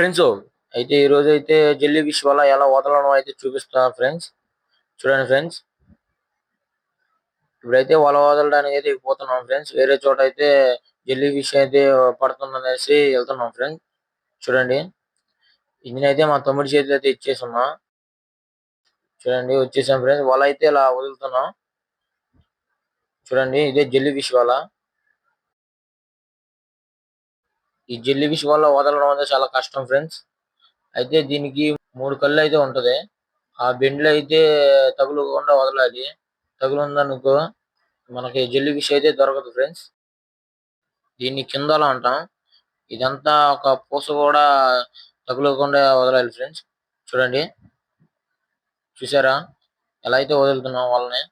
Friends అయితే ఈ రోజు అయితే జెల్లీ ఫిష్ వల్ల ఎలా వదలడం అయితే చూపిస్తున్నాను ఫ్రెండ్స్ చూడండి ఫ్రెండ్స్. ఇప్పుడైతే వల వదలడానికి అయితే పోతున్నాం ఫ్రెండ్స్ వేరే చోట అయితే జెల్లీ ఫిష్ అయితే పడుతుందనేసి వెళ్తున్నాం ఫ్రెండ్స్ చూడండి. ఇంజిన్ అయితే మా తమ్ముడి చేతిలో అయితే ఇచ్చేసున్నా చూడండి వచ్చేసాం ఫ్రెండ్స్. వల అయితే ఇలా వదులుతున్నాం చూడండి ఇదే జెల్లీ ఫిష్ వల. ఈ జెల్లీ ఫిష్ వల్ల వదలడం అనేది చాలా కష్టం ఫ్రెండ్స్. అయితే దీనికి మూడు కళ్ళు అయితే ఉంటది. ఆ బెండ్లు అయితే తగులకుండా వదలాలి. తగులుందనుకో మనకి జెల్లీ ఫిష్ అయితే దొరకదు ఫ్రెండ్స్. దీన్ని కిందలో అంటాం. ఇదంతా ఒక పూస కూడా తగులకుండా వదలాలి ఫ్రెండ్స్. చూడండి. చూసారా? ఎలా అయితే వదులుతున్నాం వాళ్ళని.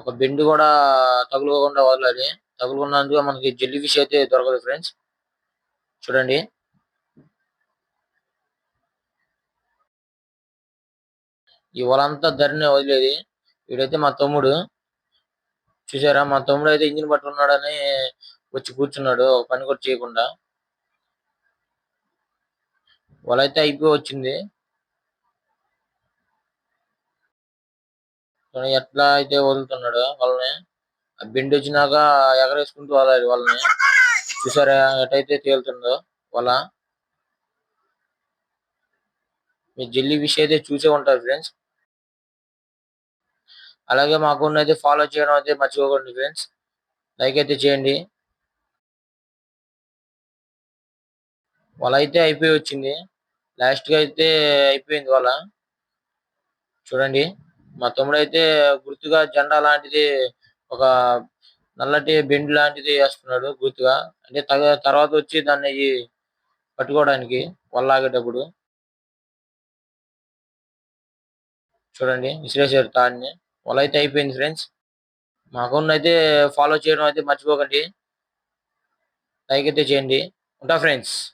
ఒక బెండ్ కూడా తగులుకోకుండా వదలాలి. తగులుకున్నందుకు మనకి జెల్లీ ఫిష్ అయితే దొరకదు ఫ్రెండ్స్. చూడండి. ఈ వలంతా ధరనే వదిలేది. వీడైతే మా తమ్ముడు. చూసారా? మా తమ్ముడు అయితే ఇంజిన్ పట్టుకున్నాడని వచ్చి కూర్చున్నాడు. పని కూడా చేయకుండా. వలైతే అయిపోయి వచ్చింది. ఎట్లా అయితే వదులుతున్నాడు వాళ్ళని. బెండ్ వచ్చినాక ఎగరేసుకుంటూ వాళ్ళ వాళ్ళని చూసారా ఎటైతే తేలుతుందో వాళ్ళ మీ జెల్లీ ఫిష్ అయితే చూసే ఉంటారు ఫ్రెండ్స్. అలాగే మా అకౌంట్ అయితే ఫాలో చేయడం అయితే మర్చిపోకండి ఫ్రెండ్స్. లైక్ అయితే చేయండి. వాళ్ళ అయితే అయిపోయి వచ్చింది. లాస్ట్గా అయితే అయిపోయింది వాళ్ళ. చూడండి. మా తమ్ముడు అయితే గుర్తుగా జెండా లాంటిది ఒక నల్లటి బెండ్ లాంటిది వేస్తున్నాడు గుర్తుగా అంటే తగ- తర్వాత వచ్చి దాన్ని ఈ పట్టుకోవడానికి వల్లాగేటప్పుడు చూడండి విశ్లేషారు తాడిని. వల అయితే అయిపోయింది ఫ్రెండ్స్. మా అకౌంట్ అయితే ఫాలో చేయడం అయితే మర్చిపోకండి. లైక్ అయితే చేయండి. ఉంటా ఫ్రెండ్స్.